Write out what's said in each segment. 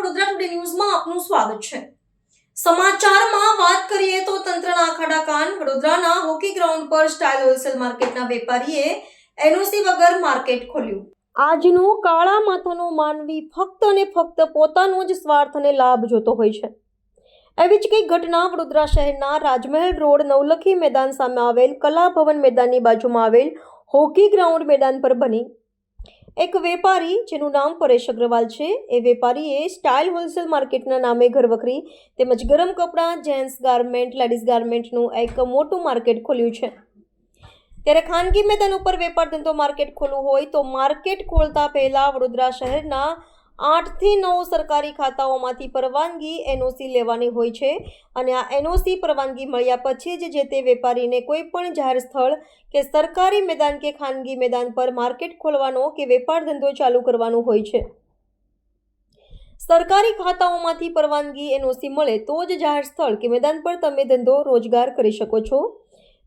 Vadodara today ન્યૂઝમાં આપનું સ્વાગત છે. સમાચારમાં વાત કરીએ તો તંત્રના આખાડા કાન. વડોદરાના હોકી ગ્રાઉન્ડ પર સ્ટાઇલ હોલસેલ માર્કેટના વેપારીએ એનઓસી વગર માર્કેટ ખોલ્યું. આજનું કાળા માથાનો માનવી ફક્ત અને ફક્ત પોતાનો જ સ્વાર્થ અને લાભ જોતો હોય છે. એવી જ કંઈક ઘટના વડોદરા શહેરના રાજમહેલ રોડ નવલખી મેદાન સામે આવેલ કલા ભવન મેદાનની બાજુમાં આવેલ હોકી ગ્રાઉન્ડ મેદાન પર બની. એક વેપારી, જેનું નામ પરેશ અગ્રવાલ છે, એ વેપારીએ સ્ટાઇલ હોલસેલ માર્કેટના નામે ઘરવખરી તેમજ ગરમ કપડાં, જેન્ટ્સ ગાર્મેન્ટ, લેડીઝ ગાર્મેન્ટનું એક મોટું માર્કેટ ખોલ્યું છે. ત્યારે ખાનગી મેદાન ઉપર વેપાર ધંધો માર્કેટ ખોલવું હોય તો માર્કેટ ખોલતા પહેલાં વડોદરા શહેરના આઠથી નવ સરકારી ખાતાઓમાંથી પરવાનગી એનઓસી લેવાની હોય છે અને આ એનઓસી પરવાનગી મળ્યા પછી જ જે તે વેપારીને કોઈ પણ જાહેર સ્થળ કે સરકારી મેદાન કે ખાનગી મેદાન પર માર્કેટ ખોલવાનો કે વેપાર ધંધો ચાલુ કરવાનો હોય છે. સરકારી ખાતાઓમાંથી પરવાનગી એનઓસી મળે તો જ જાહેર સ્થળ કે મેદાન પર તમે ધંધો રોજગાર કરી શકો છો.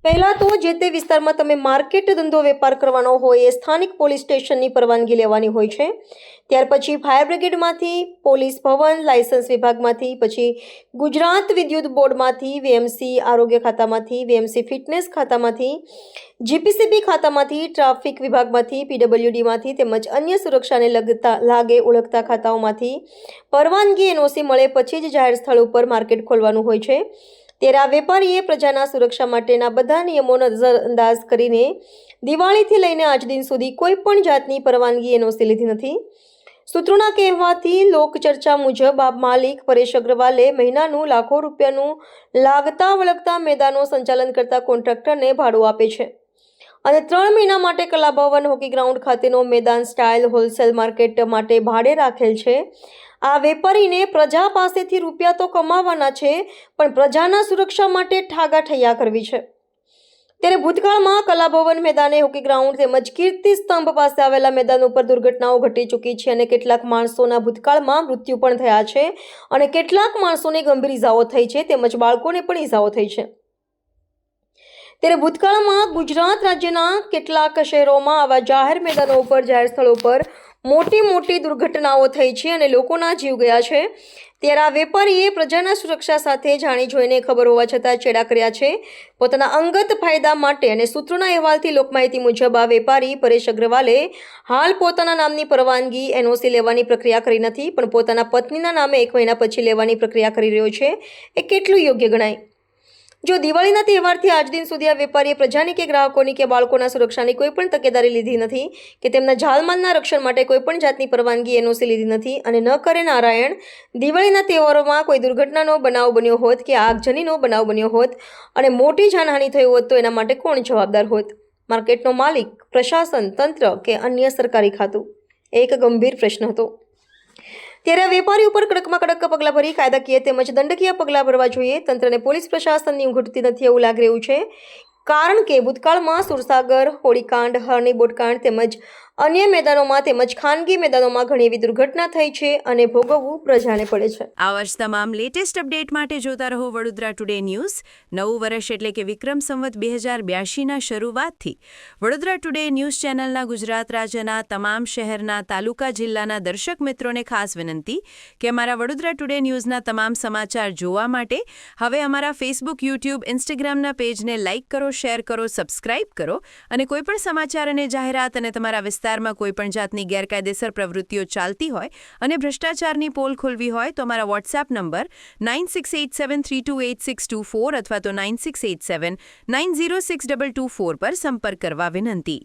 પહેલાં તો જે તે વિસ્તારમાં તમે માર્કેટ ધંધો વેપાર કરવાનો હોય એ સ્થાનિક પોલીસ સ્ટેશનની પરવાનગી લેવાની હોય છે. ત્યાર પછી ફાયર બ્રિગેડમાંથી, પોલીસ ભવન, લાયસન્સ વિભાગમાંથી, પછી ગુજરાત વિદ્યુત બોર્ડમાંથી, વીએમસી આરોગ્ય ખાતામાંથી, વીએમસી ફિટનેસ ખાતામાંથી, જીપીસીબી ખાતામાંથી, ટ્રાફિક વિભાગમાંથી, પીડબ્લ્યુડીમાંથી તેમજ અન્ય સુરક્ષાને લગતા લાગે ઓળખતા ખાતાઓમાંથી પરવાનગી એનઓસી મળે પછી જ જાહેર સ્થળ ઉપર માર્કેટ ખોલવાનું હોય છે. ત્યારે આ વેપારીએ પ્રજાના સુરક્ષા માટેના બધા નિયમો નજરઅંદાજ કરીને દિવાળીથી લઈને આજ દિન સુધી કોઈ પણ જાતની પરવાનગી એનઓસી લીધી નથી. સૂત્રોના કહેવાથી લોકચર્ચા મુજબ આ માલિક પરેશ અગ્રવાલે મહિનાનું લાખો રૂપિયાનું લાગતા વળગતા મેદાનો સંચાલન કરતા કોન્ટ્રાક્ટરને ભાડું આપે છે. અને ત્રણ મહિના માટે કલાભવન હોકી ગ્રાઉન્ડ ખાતેનો મેદાન સ્ટાઇલ હોલસેલ માર્કેટ માટે ભાડે રાખેલ છે. આ વેપારીને પ્રજા પાસેથી રૂપિયા તો કમાવાના છે, પણ પ્રજાના સુરક્ષા માટે ઠાગા ઠૈયા કરવી છે. ત્યારે ભૂતકાળમાં કલાભવન મેદાને હોકી ગ્રાઉન્ડ તેમજ કીર્તિ સ્તંભ પાસે આવેલા મેદાન ઉપર દુર્ઘટનાઓ ઘટી ચૂકી છે અને કેટલાક માણસોના ભૂતકાળમાં મૃત્યુ પણ થયા છે અને કેટલાક માણસોને ગંભીર ઇજાઓ થઈ છે તેમજ બાળકોને પણ ઇજાઓ થઈ છે. ત્યારે ભૂતકાળમાં ગુજરાત રાજ્યના કેટલાક શહેરોમાં આવા જાહેર મેદાનો ઉપર, જાહેર સ્થળો પર મોટી મોટી દુર્ઘટનાઓ થઈ છે અને લોકોના જીવ ગયા છે. ત્યારે આ વેપારીએ પ્રજાના સુરક્ષા સાથે જાણી જોઈને ખબર હોવા છતાં ચેડા કર્યા છે. પોતાના અંગત ફાયદા માટે અને સૂત્રોના અહેવાલથી લોકમાહિતી મુજબ આ વેપારી પરેશ અગ્રવાલે હાલ પોતાના નામની પરવાનગી એનઓસી લેવાની પ્રક્રિયા કરી નથી, પણ પોતાના પત્નીના નામે એક મહિના પછી લેવાની પ્રક્રિયા કરી રહ્યો છે. એ કેટલું યોગ્ય ગણાય? જો દિવાળીના તહેવારથી આજ દિન સુધી આ વેપારીએ પ્રજાની કે ગ્રાહકોની કે બાળકોના સુરક્ષાની કોઈ પણ તકેદારી લીધી નથી કે તેમના જાલમાલના રક્ષણ માટે કોઈ પણ જાતની પરવાનગી એનઓસી લીધી નથી અને ન કરે નારાયણ, દિવાળીના તહેવારોમાં કોઈ દુર્ઘટનાનો બનાવ બન્યો હોત કે આગજનીનો બનાવ બન્યો હોત અને મોટી જાનહાનિ થઈ હોત તો એના માટે કોણ જવાબદાર હોત? માર્કેટનો માલિક, પ્રશાસન, તંત્ર કે અન્ય સરકારી ખાતું? એક ગંભીર પ્રશ્ન હતો. ત્યારે વેપારી ઉપર કડકમાં કડક પગલાં ભરી કાયદાકીય તેમજ દંડકીય પગલાં ભરવા જોઈએ. તંત્રને પોલીસ પ્રશાસનની ઊંઘ નથી એવું લાગી રહ્યું છે. કારણ કે ભૂતકાળમાં સુરસાગર, હોળીકાંડ હરણી બોટકાંડ તેમજ અન્ય મેદાનોમાં તેમજ ખાનગી મેદાનોમાં ઘણી એવી દુર્ઘટના થઈ છે અને ભોગવવું પ્રજાને પડે છે. આ વર્ષ તમામ લેટેસ્ટ અપડેટ માટે જોતા રહો વડોદરા ટુડે ન્યૂઝ. નવું વર્ષ એટલે કે વિક્રમ સંવત બે હજાર બ્યાસીના શરૂઆતથી. વડોદરા ટુડે ન્યૂઝ ચેનલના ગુજરાત રાજ્યના તમામ શહેરના તાલુકા જિલ્લાના દર્શક મિત્રોને ખાસ વિનંતી કે અમારા વડોદરા ટુડે ન્યૂઝના તમામ સમાચાર જોવા માટે હવે અમારા ફેસબુક યુટ્યુબ ઇન્સ્ટાગ્રામના પેજને લાઇક કરો શેર કરો, સબસ્ક્રાઇબ કરો અને કોઈપણ સમાચાર અને જાહેરાત અને તમારા વિસ્તારમાં કોઈપણ જાતની ગેરકાયદેસર પ્રવૃત્તિઓ ચાલતી હોય અને ભ્રષ્ટાચારની પોલ ખોલવી હોય તો અમારા WhatsApp number nine six eight seven three two eight six two four અથવા તો nine six eight seven nine zero six double two four પર સંપર્ક કરવા વિનંતી.